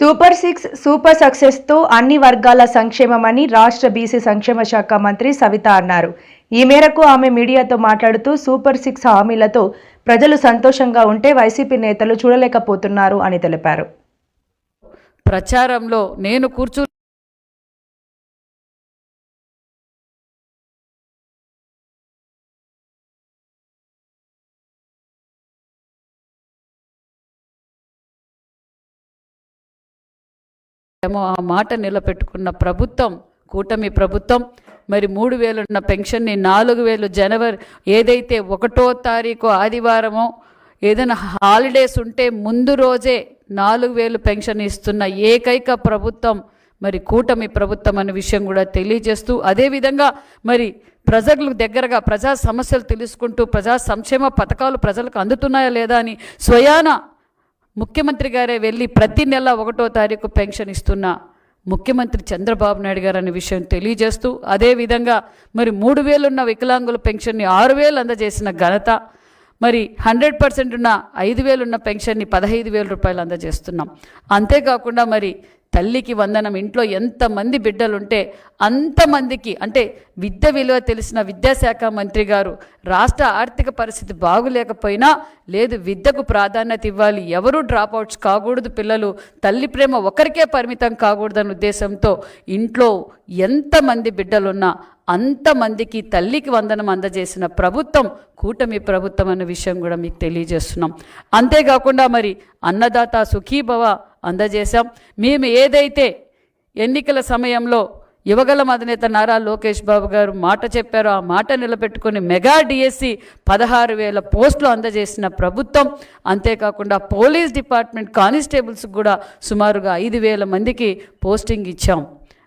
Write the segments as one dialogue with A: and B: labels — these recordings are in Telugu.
A: సూపర్ సిక్స్ సూపర్ సక్సెస్తో అన్ని వర్గాల సంక్షేమమని రాష్ట్ర బీసీ సంక్షేమ శాఖ మంత్రి సవిత అన్నారు. ఈ మేరకు ఆమె మీడియాతో మాట్లాడుతూ సూపర్ సిక్స్ హామీలతో ప్రజలు సంతోషంగా ఉంటే వైసీపీ నేతలు చూడలేకపోతున్నారు అని తెలిపారు.
B: ప్రచారంలో నేను కూర్చు ఏమో ఆ మాట నిలబెట్టుకున్న ప్రభుత్వం కూటమి ప్రభుత్వం మరి మూడు వేలున్న పెన్షన్ని నాలుగు వేలు జనవరి ఏదైతే ఒకటో తారీఖు ఆదివారమో ఏదైనా హాలిడేస్ ఉంటే ముందు రోజే నాలుగు వేలు పెన్షన్ ఇస్తున్న ఏకైక ప్రభుత్వం మరి కూటమి ప్రభుత్వం అనే విషయం కూడా తెలియజేస్తూ అదేవిధంగా మరి ప్రజలకు దగ్గరగా ప్రజా సమస్యలు తెలుసుకుంటూ ప్రజా సంక్షేమ పథకాలు ప్రజలకు అందుతున్నాయా లేదా అని స్వయాన ముఖ్యమంత్రి గారే వెళ్ళి ప్రతి నెల ఒకటో తారీఖు పెన్షన్ ఇస్తున్న ముఖ్యమంత్రి చంద్రబాబు నాయుడు గారు అనే విషయం తెలియజేస్తూ అదేవిధంగా మరి మూడు వేలున్న వికలాంగుల పెన్షన్ని ఆరు వేలు అందజేసిన ఘనత మరి హండ్రెడ్ పర్సెంట్ ఉన్న ఐదు వేలు ఉన్న పెన్షన్ని పదహైదు వేల రూపాయలు అందజేస్తున్నాం. అంతేకాకుండా మరి తల్లికి వందనం ఇంట్లో ఎంతమంది బిడ్డలుంటే అంతమందికి అంటే విద్య విలువ తెలిసిన విద్యాశాఖ మంత్రి గారు రాష్ట్ర ఆర్థిక పరిస్థితి బాగులేకపోయినా లేదు విద్యకు ప్రాధాన్యత ఇవ్వాలి. ఎవరూ డ్రాప్ అవుట్స్ కాకూడదు పిల్లలు. తల్లి ప్రేమ ఒకరికే పరిమితం కాకూడదన్న ఉద్దేశంతో ఇంట్లో ఎంతమంది బిడ్డలున్నా అంతమందికి తల్లికి వందనం అందజేసిన ప్రభుత్వం కూటమి ప్రభుత్వం అన్న విషయం కూడా మీకు తెలియజేస్తున్నాం. అంతేకాకుండా మరి అన్నదాత సుఖీభవ అందజేశాం. మేము ఏదైతే ఎన్నికల సమయంలో యువగల అధినేత నారా లోకేష్ బాబు గారు మాట చెప్పారు ఆ మాట నిలబెట్టుకుని మెగా డిఎస్సి పదహారు వేల పోస్టులు అందజేసిన ప్రభుత్వం అంతేకాకుండా పోలీస్ డిపార్ట్మెంట్ కానిస్టేబుల్స్ కూడా సుమారుగా ఐదు వేల మందికి పోస్టింగ్ ఇచ్చాం.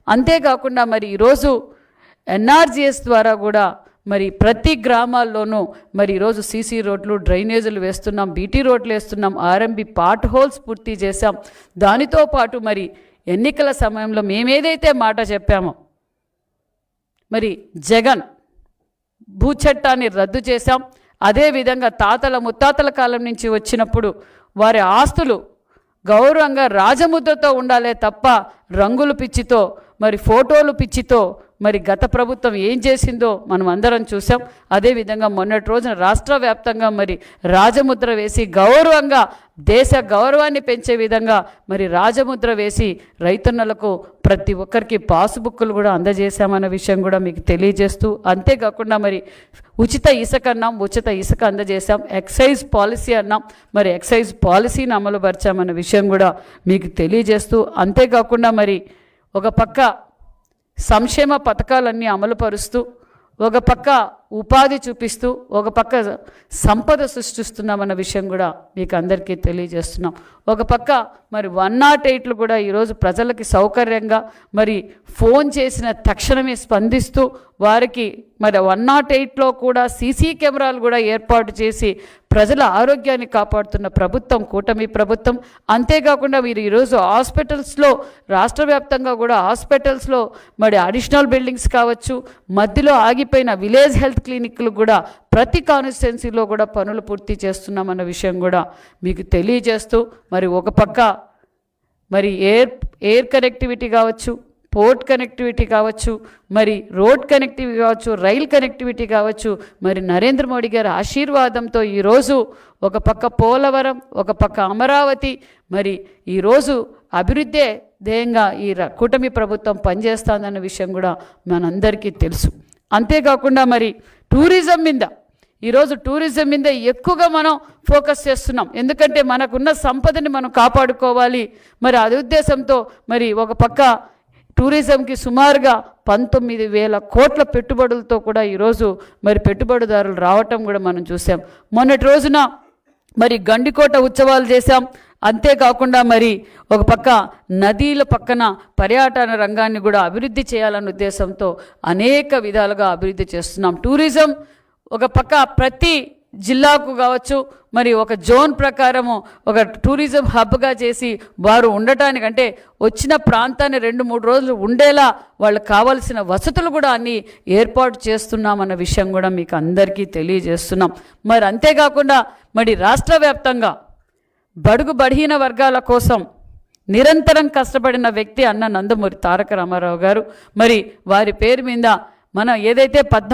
B: అంతేకాకుండా మరి ఈరోజు ఎన్ఆర్జిఎస్ ద్వారా కూడా మరి ప్రతి గ్రామాల్లోనూ మరి ఈరోజు సీసీ రోడ్లు డ్రైనేజీలు వేస్తున్నాం బీటీ రోడ్లు వేస్తున్నాం ఆర్ఎంబి పాట్ హోల్స్ పూర్తి చేశాం. దానితో పాటు మరి ఎన్నికల సమయంలో మేమేదైతే మాట చెప్పామో మరి జగన్ భూచట్టాన్ని రద్దు చేశాం. అదేవిధంగా తాతల ముత్తాతల కాలం నుంచి వచ్చినప్పుడు వారి ఆస్తులు గౌరవంగా రాజముద్రతో ఉండాలే తప్ప రంగుల పిచ్చితో మరి ఫోటోలు పిచ్చితో మరి గత ప్రభుత్వం ఏం చేసిందో మనం అందరం చూసాం అదేవిధంగా మొన్నటి రోజున రాష్ట్ర వ్యాప్తంగా మరి రాజముద్ర వేసి గౌరవంగా దేశ గౌరవాన్ని పెంచే విధంగా మరి రాజముద్ర వేసి రైతన్నలకు ప్రతి ఒక్కరికి పాసుబుక్కులు కూడా అందజేశామన్న విషయం కూడా మీకు తెలియజేస్తూ అంతేకాకుండా మరి ఉచిత ఇసుక అన్నాం ఉచిత ఇసుక అందజేశాం ఎక్సైజ్ పాలసీ అన్నాం మరి ఎక్సైజ్ పాలసీని అమలుపరిచామన్న విషయం కూడా మీకు తెలియజేస్తూ అంతేకాకుండా మరి ఒక పక్క సంక్షేమ పథకాలన్నీ అమలుపరుస్తూ ఒక పక్క ఉపాధి చూపిస్తూ ఒక పక్క సంపద సృష్టిస్తున్నామన్న విషయం కూడా మీకు అందరికీ తెలియజేస్తున్నాం. ఒక పక్క మరి వన్ నాట్ ఎయిట్లు కూడా ఈరోజు ప్రజలకి సౌకర్యంగా మరి ఫోన్ చేసిన తక్షణమే స్పందిస్తూ వారికి మరి వన్ నాట్ ఎయిట్లో కూడా సీసీ కెమెరాలు కూడా ఏర్పాటు చేసి ప్రజల ఆరోగ్యాన్ని కాపాడుతున్న ప్రభుత్వం కూటమి ప్రభుత్వం. అంతేకాకుండా మీరు ఈరోజు హాస్పిటల్స్లో రాష్ట్ర వ్యాప్తంగా కూడా హాస్పిటల్స్లో మరి అడిషనల్ బిల్డింగ్స్ కావచ్చు మధ్యలో ఆగిపోయిన విలేజ్ హెల్త్ క్లినిక్లు కూడా ప్రతి కాన్స్టిట్యున్సీలో కూడా పనులు పూర్తి చేస్తున్నామన్న విషయం కూడా మీకు తెలియజేస్తూ మరి ఒక పక్క మరి ఎయిర్ ఎయిర్ కనెక్టివిటీ కావచ్చు పోర్ట్ కనెక్టివిటీ కావచ్చు మరి రోడ్ కనెక్టివిటీ కావచ్చు రైల్ కనెక్టివిటీ కావచ్చు మరి నరేంద్ర మోడీ గారి ఆశీర్వాదంతో ఈరోజు ఒక పక్క పోలవరం ఒక పక్క అమరావతి మరి ఈరోజు అభివృద్ధే ధ్యేయంగా ఈ ర- కూటమి ప్రభుత్వం పనిచేస్తుందన్న విషయం కూడా మనందరికీ తెలుసు. అంతేకాకుండా మరి టూరిజం మీద ఈరోజు టూరిజం మీద ఎక్కువగా మనం ఫోకస్ చేస్తున్నాం. ఎందుకంటే మనకున్న సంపదని మనం కాపాడుకోవాలి. మరి అది ఉద్దేశంతో మరి ఒక పక్క టూరిజంకి సుమారుగా పంతొమ్మిది వేల కోట్ల పెట్టుబడులతో కూడా ఈరోజు మరి పెట్టుబడిదారులు రావటం కూడా మనం చూసాం. మొన్నటి రోజున మరి గండికోట ఉత్సవాలు చేశాం. అంతేకాకుండా మరి ఒక పక్క నదీల పక్కన పర్యాటన రంగాన్ని కూడా అభివృద్ధి చేయాలన్న ఉద్దేశంతో అనేక విధాలుగా అభివృద్ధి చేస్తున్నాం. టూరిజం ఒక పక్క ప్రతి జిల్లాకు కావచ్చు మరి ఒక జోన్ ప్రకారము ఒక టూరిజం హబ్గా చేసి వారు ఉండటానికి అంటే వచ్చిన ప్రాంతాన్ని రెండు మూడు రోజులు ఉండేలా వాళ్ళకి కావాల్సిన వసతులు కూడా అన్ని ఏర్పాటు చేస్తున్నామన్న విషయం కూడా మీకు అందరికీ తెలియజేస్తున్నాం. మరి అంతేకాకుండా మరి రాష్ట్ర వ్యాప్తంగా బడుగు బలహీన వర్గాల కోసం నిరంతరం కష్టపడిన వ్యక్తి అన్న నందమూరి తారక రామారావు గారు. మరి వారి పేరు మీద మనం ఏదైతే పద్నాలుగు